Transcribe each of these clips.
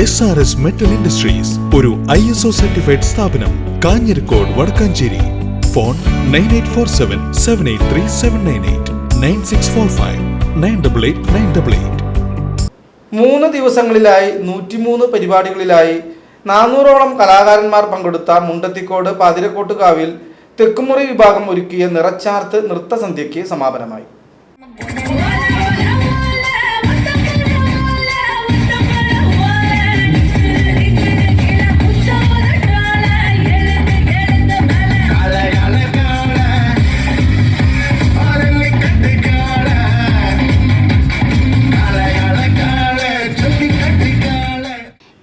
S R S metal industries ഒരു I S O certified സ്ഥാപനം Kanjirakode Vadakkancherry. Phone nine eight four seven seven eight three seven nine eight nine six four five nine double eight nine double eight മൂന്ന് ദിവസങ്ങളിലായി നൂറ്റിമൂന്ന് പരിപാടികളിലായി നാനൂറോളം കലാകാരന്മാർ പങ്കെടുത്ത മുണ്ടത്തിക്കോട് പാതിരക്കോട്ടുകാവിൽ തെക്കുമുറി വിഭാഗം ഒരുക്കിയ നിറച്ചാർത്ത് നൃത്തസന്ധ്യയ്ക്ക് സമാപനമായി.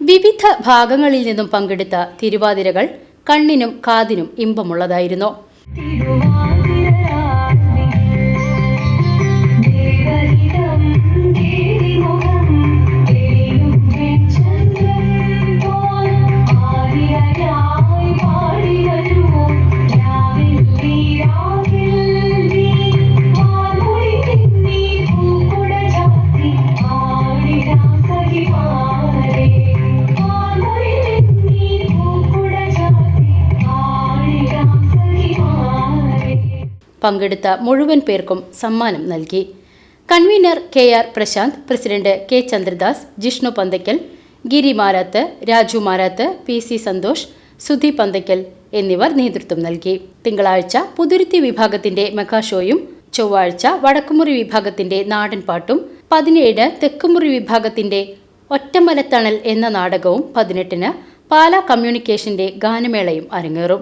വിവിധ ഭാഗങ്ങളിൽ നിന്നും പങ്കെടുത്ത തിരുവാതിരകൾ കണ്ണിനും കാതിനും ഇമ്പമുള്ളതായിരുന്നു. പങ്കെടുത്ത മുഴുവൻ പേർക്കും സമ്മാനം നൽകി. Convener K R Prashanth president K Chandradas Jishnu Panthaykkal Giri Marath Raju Marath P C Santhosh Sudhi Panthaykkal എന്നിവർ നേതൃത്വം നൽകി. തിങ്കളാഴ്ച പുതുരുത്തി വിഭാഗത്തിന്റെ മെഗാഷോയും ചൊവ്വാഴ്ച വടക്കുമുറി വിഭാഗത്തിന്റെ നാടൻ പാട്ടും പതിനേഴ് തെക്കുമുറി വിഭാഗത്തിന്റെ ഒറ്റമലത്തണൽ എന്ന നാടകവും പതിനെട്ടിന് പാലാ കമ്മ്യൂണിക്കേഷന്റെ ഗാനമേളയും അരങ്ങേറും.